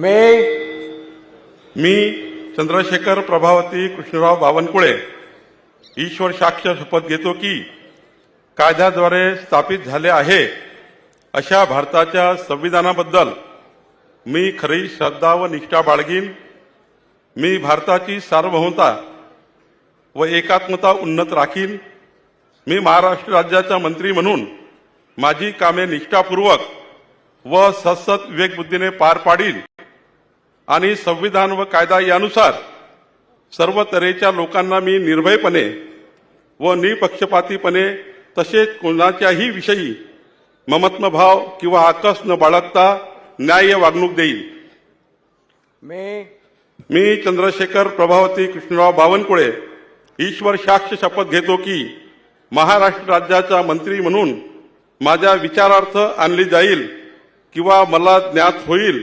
मी मी चंद्रशेखर प्रभावती कृष्णराव बावनकुळे ईश्वर साक्ष शपथ घेतो की कायद्याद्वारे स्थापित झाले आहे अशा भारताच्या संविधानाबद्दल मी खरी श्रद्धा व निष्ठा बाळगीन. मी भारताची सार्वभौमता व एकात्मता उन्नत राखीन. मी महाराष्ट्र राज्याचा मंत्री म्हणून माझी कामे निष्ठापूर्वक व सत्सत विवेकबुद्धीने पार पाडीन. आणि संविधान व कायदा यानुसार सर्व तऱ्हेच्या लोकांना मी निर्भयपणे व निपक्षपातीपणे तसेच कोणाच्याही विषयी ममत्मभाव किंवा आकस न बाळगता न्याय्य वागणूक देईल मी मी चंद्रशेखर प्रभावती कृष्णराव बावनकुळे ईश्वर साक्ष शपथ घेतो की महाराष्ट्र राज्याचा मंत्री म्हणून माझ्या विचारार्थ आणली जाईल किंवा मला ज्ञात होईल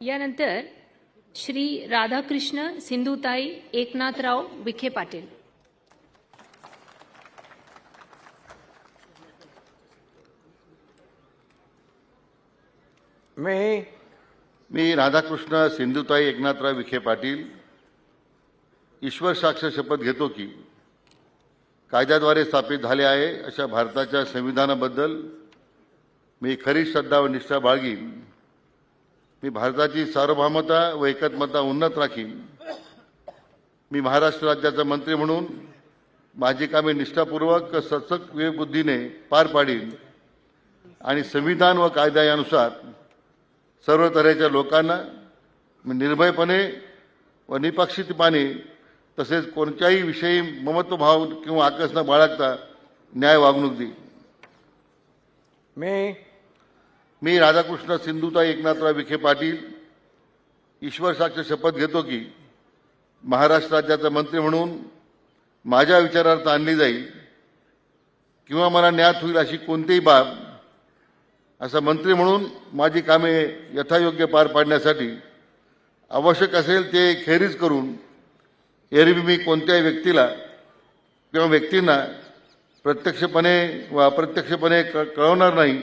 यानंतर श्री राधाकृष्ण सिंधुताई एकनाथराव विखे पाटील. मी मी राधाकृष्ण सिंधुताई एकनाथराव विखे पाटील ईश्वर साक्ष शपथ घेतो की कायद्याद्वारे स्थापित झाले आहे अशा भारताच्या संविधानाबद्दल मी खरी श्रद्धा व निष्ठा बाळगीन. मी भारताची सार्वभौमता व एकात्मता उन्नत राखीन. मी महाराष्ट्र राज्याचा मंत्री म्हणून माझी कामे निष्ठापूर्वक सचक विवेकबुद्धीने पार पाडीन आणि संविधान व कायदा यानुसार सर्व तऱ्हेच्या लोकांना मी निर्भयपणे व निपक्षितपणे तसेच कोणत्याही विषयी ममत्वभाव किंवा आकर्षण बाळगता न्याय वागणूक देईल मी मी राधाकृष्ण सिंधुताई एकनाथराव विखे पाटील ईश्वर साक्ष शपथ घेतो की महाराष्ट्र राज्याचा मंत्री म्हणून माझ्या विचारार्थ आणली जाईल किंवा मला ज्ञात होईल अशी कोणतीही बाब असा मंत्री म्हणून माझी कामे यथायोग्य पार पाडण्यासाठी आवश्यक असेल ते खेरीज करून एरवी मी कोणत्याही व्यक्तीला किंवा व्यक्तींना प्रत्यक्षपणे व अप्रत्यक्षपणे क कळवणार नाही.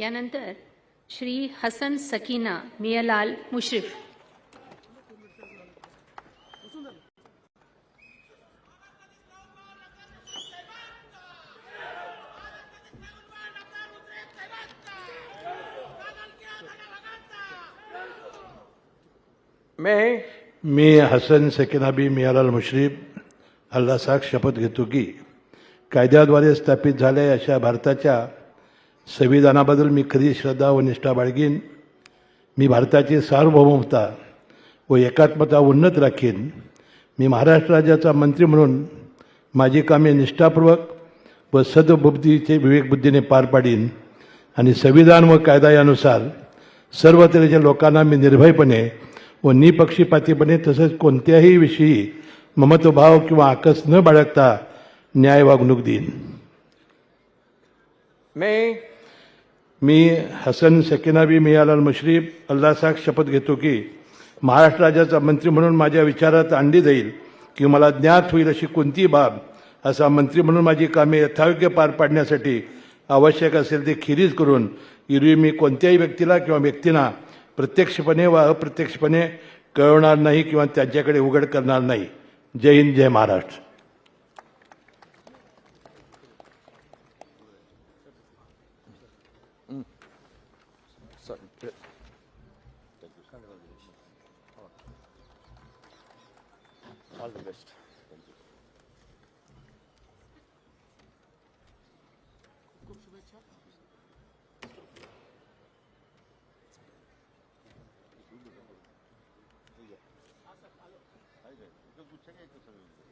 यानंतर श्री हसन सकीना मियालाल मुश्रीफ. मी मी हसन सकिनाबी मियालाल मुश्रीफ अल्ला साख शपथ घेतो की कायद्याद्वारे स्थापित झालेल्या अशा भारताच्या संविधानाबद्दल मी खरी श्रद्धा व निष्ठा बाळगीन. मी भारताची सार्वभौमता व एकात्मता उन्नत राखीन. मी महाराष्ट्र राज्याचा मंत्री म्हणून माझी कामे निष्ठापूर्वक व सदबुद्धीचे विवेकबुद्धीने पार पाडीन आणि संविधान व कायदा यानुसार सर्व तऱ्हेच्या लोकांना मी निर्भयपणे व निपक्षीपातीपणे तसंच कोणत्याही विषयी ममत्वभाव किंवा आकस न बाळगता न्याय वागणूक देईन. मी मी हसन सकिनाबी मियालाल मुश्रीफ अल्लासाक शपथ घेतो की महाराष्ट्र राज्याचा मंत्री म्हणून माझ्या विचारात आणली जाईल की मला ज्ञात होईल अशी कोणतीही बाब असा मंत्री म्हणून माझी कामे यथायोग्य पार पाडण्यासाठी आवश्यक असेल ते खिरीज करून एरवी मी कोणत्याही व्यक्तीला किंवा व्यक्तींना प्रत्यक्षपणे वा अप्रत्यक्षपणे कळवणार नाही किंवा त्यांच्याकडे उघड करणार नाही. जय हिंद जय Maharashtra. Thank you.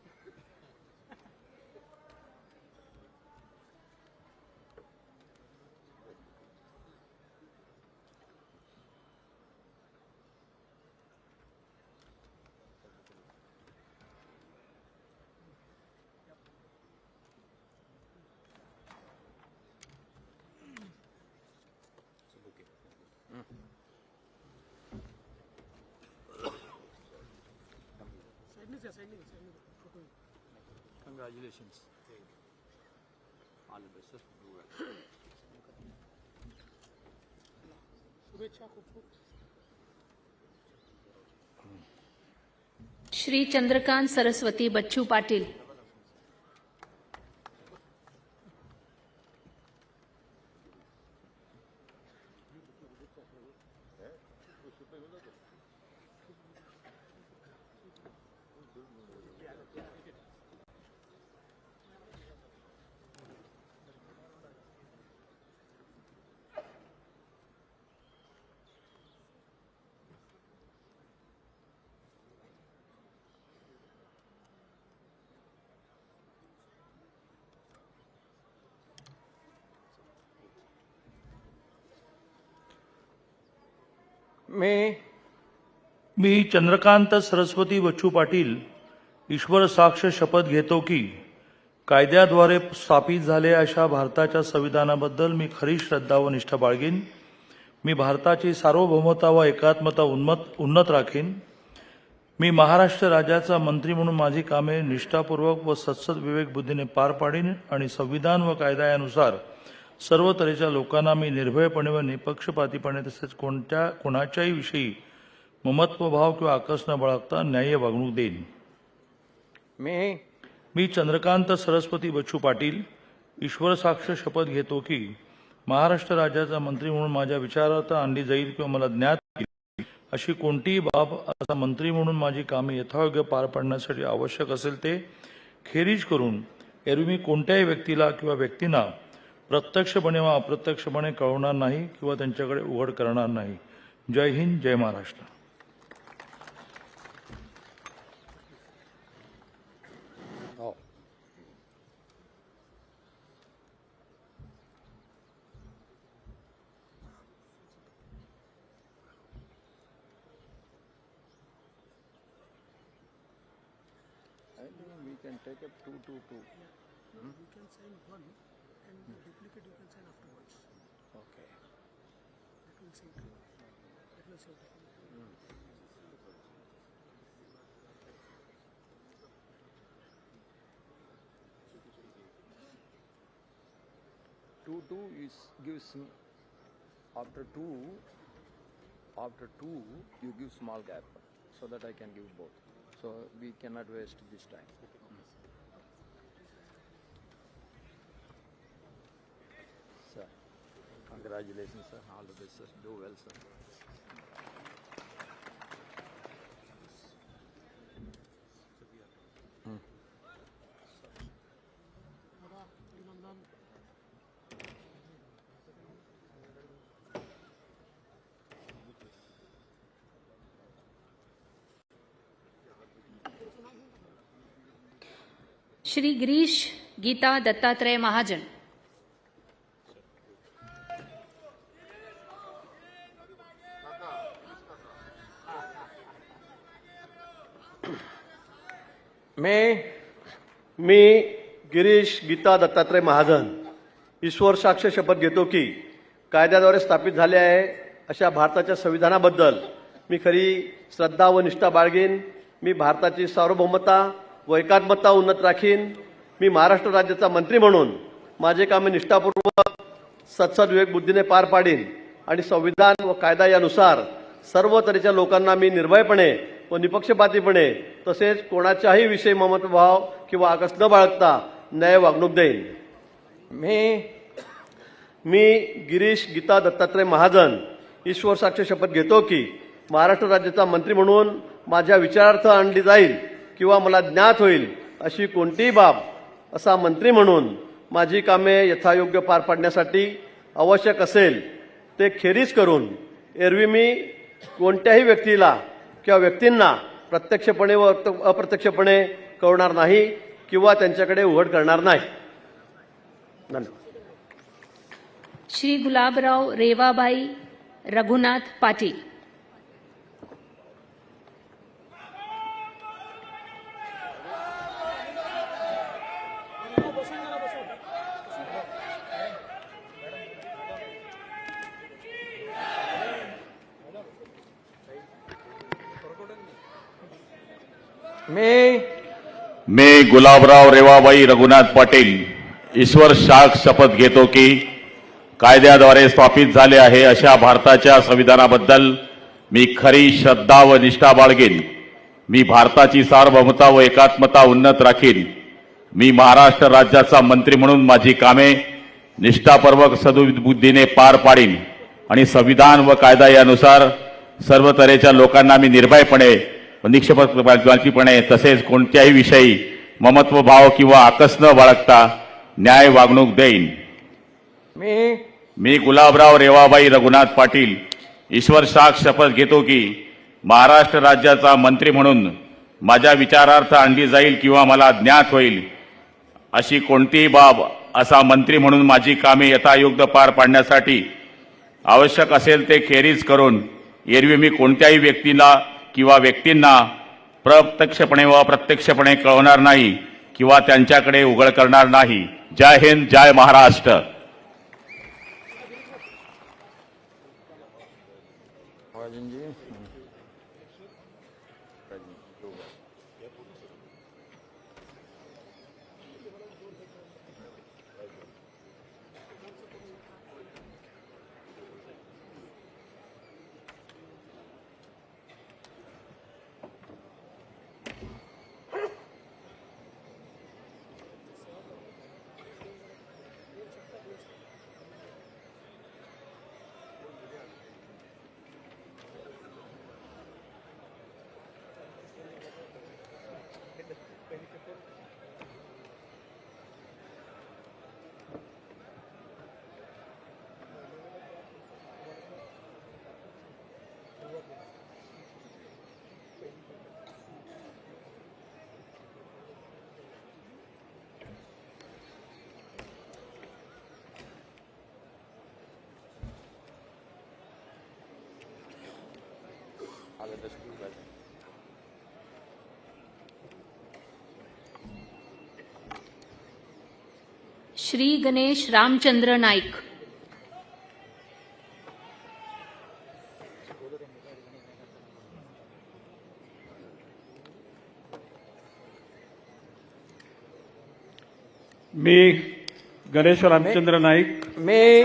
Congratulations. All the best, sir. Do well. Shri Chandrakant Saraswati Bachchu Patil मी मी चंद्रकांत सरस्वती बच्चू पाटील ईश्वर साक्ष शपथ घेतो की कायद्याद्वारे स्थापित झाले अशा भारताच्या संविधानाबद्दल मी खरी श्रद्धा व निष्ठा बाळगीन. मी भारताची सार्वभौमता व एकात्मता उन्मत उन्नत राखीन. मी महाराष्ट्र राज्याचा मंत्री म्हणून माझी कामे निष्ठापूर्वक व सत्सद विवेक बुद्धीने पार पाडीन आणि संविधान व कायदा यानुसार सर्व तऱ्हेच्या लोकांना मी निर्भयपणे व निपक्षपातीपणे तसेच कोणत्या कोणाच्याही विषयी ममत्वभाव किंवा आकस न बाळगता न्याय्य वागणूक देईन. मी मी चंद्रकांत सरस्वती बच्चू पाटील ईश्वर साक्ष शपथ घेतो की महाराष्ट्र राज्याचा मंत्री म्हणून माझ्या विचारात आणली जाईल किंवा मला ज्ञात येईल अशी कोणतीही बाब असा मंत्री म्हणून माझी कामे यथायोग्य पार पाडण्यासाठी आवश्यक असेल ते खेरीज करून एरवी मी कोणत्याही व्यक्तीला किंवा व्यक्तींना प्रत्यक्षपणे वा अप्रत्यक्षपणे कळवणार नाही किंवा त्यांच्याकडे उघड करणार नाही. जय हिंद जय Maharashtra. Two, two is gives m- after two, after two, you give small gap so that I can give both. So we cannot waste this time. Congratulations, sir. All the best, sir. Do well, sir. Dada, Shri Girish Gita Dattatray Mahajan मी मी गिरीश गीता दत्तात्रय महाजन ईश्वर साक्ष शपथ घेतो की कायद्याद्वारे स्थापित झाले आहे अशा भारताच्या संविधानाबद्दल मी खरी श्रद्धा व निष्ठा बाळगीन. मी भारताची सार्वभौमता व एकात्मता उन्नत राखीन. मी महाराष्ट्र राज्याचा मंत्री म्हणून माझे कामे निष्ठापूर्वक सत्सद विवेक बुद्धीने पार पाडीन आणि संविधान व कायदा यानुसार सर्व तऱ्हेच्या लोकांना मी निर्भयपणे व निपक्षपातीपणे तसेच कोणाच्याही विषयी ममतभाव किंवा आकस न बाळगता न्याय वागणूक देईन. मी मी गिरीश गीता दत्तात्रय महाजन ईश्वर साक्ष शपथ घेतो की महाराष्ट्र राज्याचा मंत्री म्हणून माझ्या विचारार्थ आणली जाईल किंवा मला ज्ञात होईल अशी कोणतीही बाब असा मंत्री म्हणून माझी कामे यथायोग्य पार पाडण्यासाठी आवश्यक असेल ते खेरीज करून एरवी मी कोणत्याही व्यक्तीला किंवा व्यक्तींना प्रत्यक्षपणे व अप्रत्यक्षपणे कळणार नाही किंवा त्यांच्याकडे उघड करणार नाही. धन्यवाद. श्री गुलाबराव रेवाबाई रघुनाथ पाटील. मी मी गुलाबराव रेवाबाई रघुनाथ पाटील ईश्वर शाख शपथ घेतो की कायद्याद्वारे स्थापित झाले आहे अशा भारताच्या संविधानाबद्दल मी खरी श्रद्धा व निष्ठा बाळगेन. मी भारताची सार्वभौमता व एकात्मता उन्नत राखीन. मी महाराष्ट्र राज्याचा मंत्री म्हणून माझी कामे निष्ठापूर्वक सदुबुद्धीने पार पाडीन आणि संविधान व कायदा यानुसार सर्व तऱ्हेच्या लोकांना मी निर्भयपणे व निक्षेपणे तसेच कोणत्याही विषयी ममत्व भाव किंवा आकस न बाळगता न्याय वागणूक देईन. मी मी गुलाबराव रेवाबाई रघुनाथ पाटील ईश्वर साख शपथ घेतो की महाराष्ट्र राज्याचा मंत्री म्हणून माझ्या विचारार्थ आणली जाईल किंवा मला ज्ञात होईल अशी कोणतीही बाब असा मंत्री म्हणून माझी कामे यथायोग्य पार पाडण्यासाठी आवश्यक असेल ते खेरीज करून एरवी मी कोणत्याही व्यक्तीला किंवा व्यक्तींना प्रत्यक्षपणे व अप्रत्यक्षपणे कळवणार नाही किंवा त्यांच्याकडे उघड करणार नाही. जय हिंद जय महाराष्ट्र. श्री गणेश रामचंद्र नाईक मी गणेश रामचंद्र नाईक. मी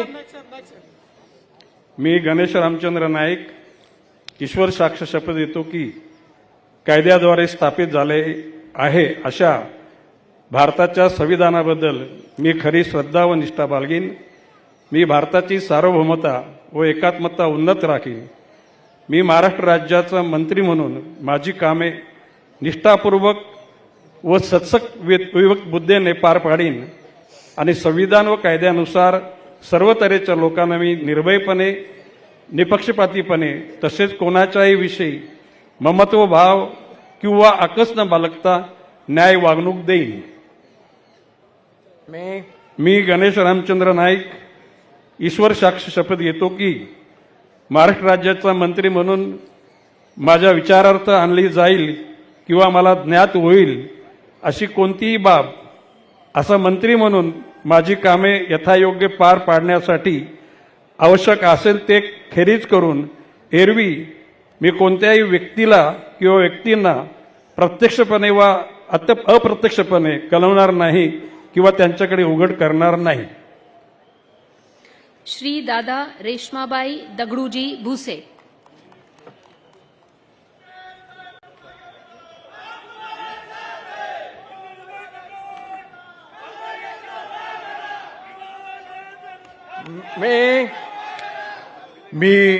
मी गणेश रामचंद्र नाईक. ईश्वर साक्ष शपथ देतो की कायद्याद्वारे स्थापित झाले आहे अशा भारताच्या संविधानाबद्दल मी खरी श्रद्धा व निष्ठा बाळगीन. मी भारताची सार्वभौमता व एकात्मता उन्नत राखीन. मी महाराष्ट्र राज्याचा मंत्री म्हणून माझी कामे निष्ठापूर्वक व सत्सक विवक्त बुद्धेने पार पाडीन आणि संविधान व कायद्यानुसार सर्व तऱ्हेच्या लोकांना मी निर्भयपणे निपक्षपातीपणे तसेच कोणाच्याही विषयी ममत्व भाव किंवा आकस न बाळगता न्याय वागणूक देईन. मी मी गणेश रामचंद्र नाईक ईश्वर साक्ष शपथ घेतो की महाराष्ट्र राज्याचा मंत्री म्हणून माझ्या विचारार्थ आणली जाईल किंवा मला ज्ञात होईल अशी कोणतीही बाब असा मंत्री म्हणून माझी कामे यथायोग्य पार पाडण्यासाठी आवश्यक असेल ते खेरीज करून एरवी मी कोणत्याही व्यक्तीला किंवा व्यक्तींना प्रत्यक्षपणे वा अत अप्रत्यक्षपणे कळवणार नाही किंवा त्यांच्याकडे उघड करणार नाही. श्री दादा रेश्माबाई दगडूजी भुसे. मी मी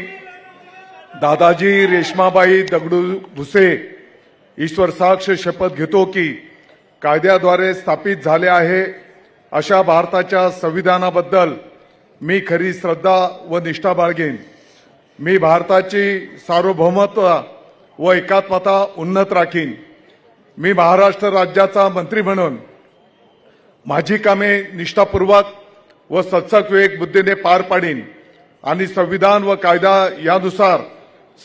दादाजी रेश्माबाई दगडू भुसे ईश्वर साक्ष शपथ घेतो की कायद्याद्वारे स्थापित झाले आहे अशा भारताच्या संविधानाबद्दल मी खरी श्रद्धा व निष्ठा बाळगेन. मी भारताची सार्वभौमत्व व एकात्मता उन्नत राखीन. मी महाराष्ट्र राज्याचा मंत्री म्हणून माझी कामे निष्ठापूर्वक व सत्सक विवेक बुद्धीने पार पाडीन. आणि संविधान व कायदा यानुसार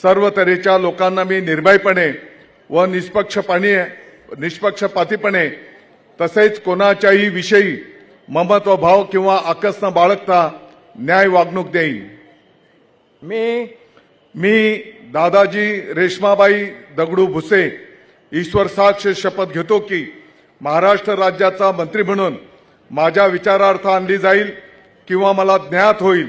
सर्व तऱ्हेच्या लोकांना मी निर्भयपणे व निष्पक्षपणे निष्पक्षपातीपणे तसेच कोणाच्याही विषयी ममत्व भाव किंवा आकस न बाळगता न्याय वागणूक देईन. मी मी दादाजी रेश्माबाई दगडू भुसे ईश्वर साक्ष शपथ घेतो की महाराष्ट्र राज्याचा मंत्री म्हणून माझ्या विचारार्थ आणली जाईल किंवा मला ज्ञात होईल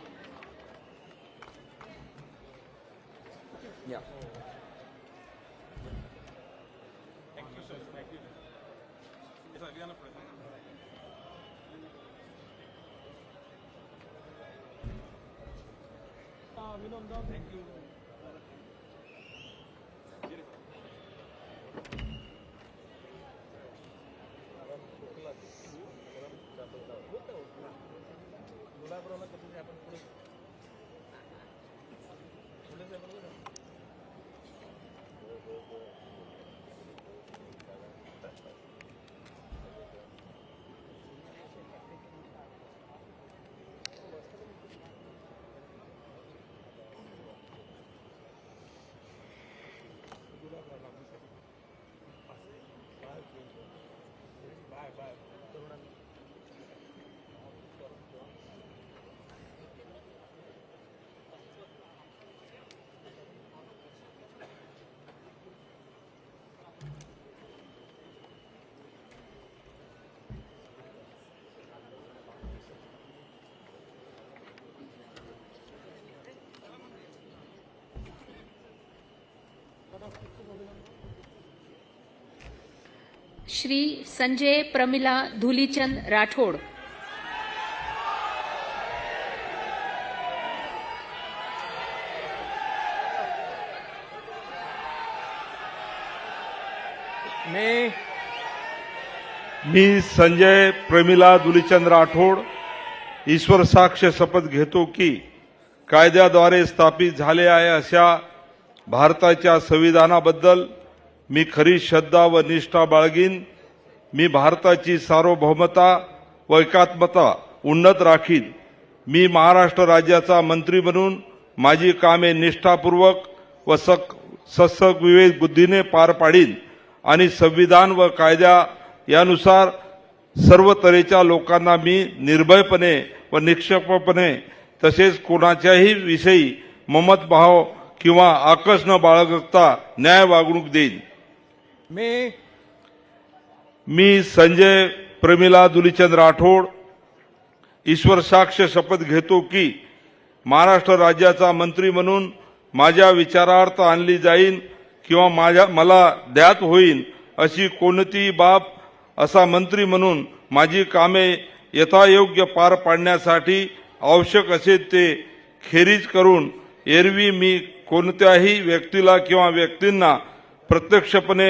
श्री संजय प्रमिला धुलीचंद राठोड. मी मी संजय प्रमिला दुलीचंद राठोड ईश्वर साक्ष शपथ घेतो की कायद्याद्वारे स्थापित झाले आहे अशा भारताच्या संविधानाबद्दल मी खरी श्रद्धा व निष्ठा बाळगीन. मी भारताची सार्वभौमता व एकात्मता उन्नत राखीन. मी महाराष्ट्र राज्याचा मंत्री म्हणून माझी कामे निष्ठापूर्वक व सक सत्सक विवेक बुद्धीने पार पाडीन आणि संविधान व कायद्या यानुसार सर्व तऱ्हेच्या लोकांना मी निर्भयपणे व निक्षेपपणे तसेच कोणाच्याही विषयी ममतभाव किंवा आकस न बाळगता न्याय वागणूक देईन. मी मी संजय प्रमिला दुलीचंद राठोड ईश्वर साक्ष शपथ घेतो की महाराष्ट्र राज्याचा मंत्री म्हणून माझ्या विचारार्थ आणली जाईन किंवा माझ्या मला ज्ञात होईल अशी कोणतीही बाब असा मंत्री म्हणून माझी कामे यथायोग्य पार पाडण्यासाठी आवश्यक असेल ते खेरीज करून एरवी मी कोणत्याही व्यक्तीला किंवा व्यक्तींना प्रत्यक्षपणे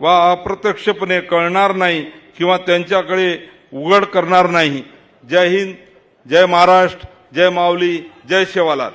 वा अप्रत्यक्षपणे कळणार नाही किंवा त्यांच्याकडे उघड करणार नाही. जय हिंद जय महाराष्ट्र जय माऊली जय शेवालाल.